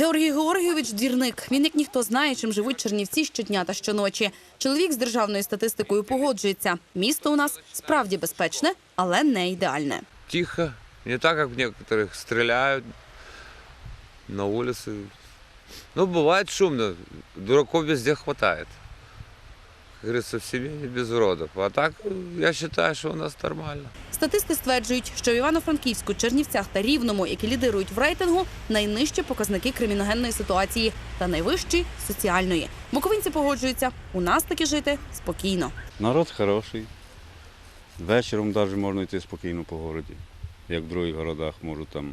Георгій Георгійович Дірник. Він як ніхто знає, чим живуть чернівці щодня та щоночі. Чоловік з державною статистикою погоджується. Місто у нас справді безпечне, але не ідеальне. Тихо, не так, як в некоторых стріляють на вулиці. Ну, буває шумно, дураков везде хватает. Говорится, в семье не без уродов. А так, я считаю, что у нас нормально. Статисти стверджують, що в Івано-Франківську, Чернівцях та Рівному, які лідирують в рейтингу, найнижчі показники криміногенної ситуації та найвищі соціальної. Буковинці погоджуються, у нас таки жити спокійно. Народ хороший. Вечором навіть можна йти спокійно по городі, як в других городах можу там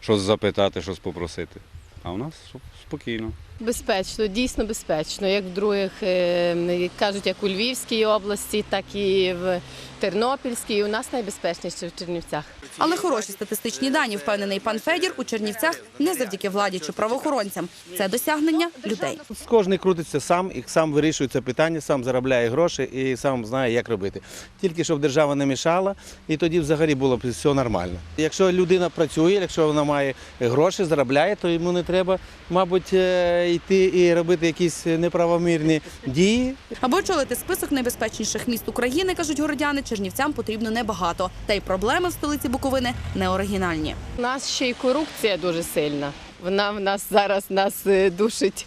щось запитати, щось попросити. А у нас спокійно. Безпечно, дійсно безпечно, як в других е, кажуть, як у Львівській області, так і в Тернопільській. У нас найбезпечніше в Чернівцях. Але хороші статистичні дані, впевнений пан Федір, у Чернівцях не завдяки владі чи правоохоронцям. Це досягнення людей. Кожен крутиться сам і сам вирішує це питання, сам заробляє гроші і сам знає, як робити. Тільки щоб держава не мішала, і тоді взагалі було б все нормально. Якщо людина працює, якщо вона має гроші, заробляє, то йому не треба, мабуть, е, йти і робити якісь неправомірні дії. Аби очолити список найбезпечніших міст України, кажуть городяни, чернівцям потрібно небагато. Та й проблеми в столиці Буковини не оригінальні. У нас ще й корупція дуже сильна. Вона в нас зараз нас е, душить.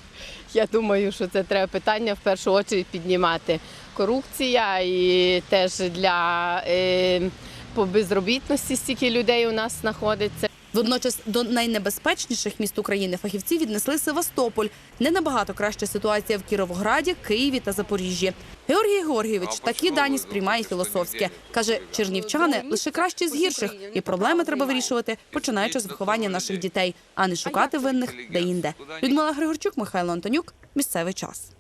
Я думаю, що це треба питання в першу чергу піднімати. Корупція і теж для е, по безробітності стільки людей у нас знаходиться. Водночас до найнебезпечніших міст України фахівці віднесли Севастополь. Не набагато краща ситуація в Кіровограді, Києві та Запоріжжі. Георгій Георгійович такі дані сприймає філософськи. Каже, чернівчани лише кращі з гірших, і проблеми треба вирішувати, починаючи з виховання наших дітей, а не шукати винних де-інде. Людмила Григорчук, Михайло Антонюк. Місцевий час.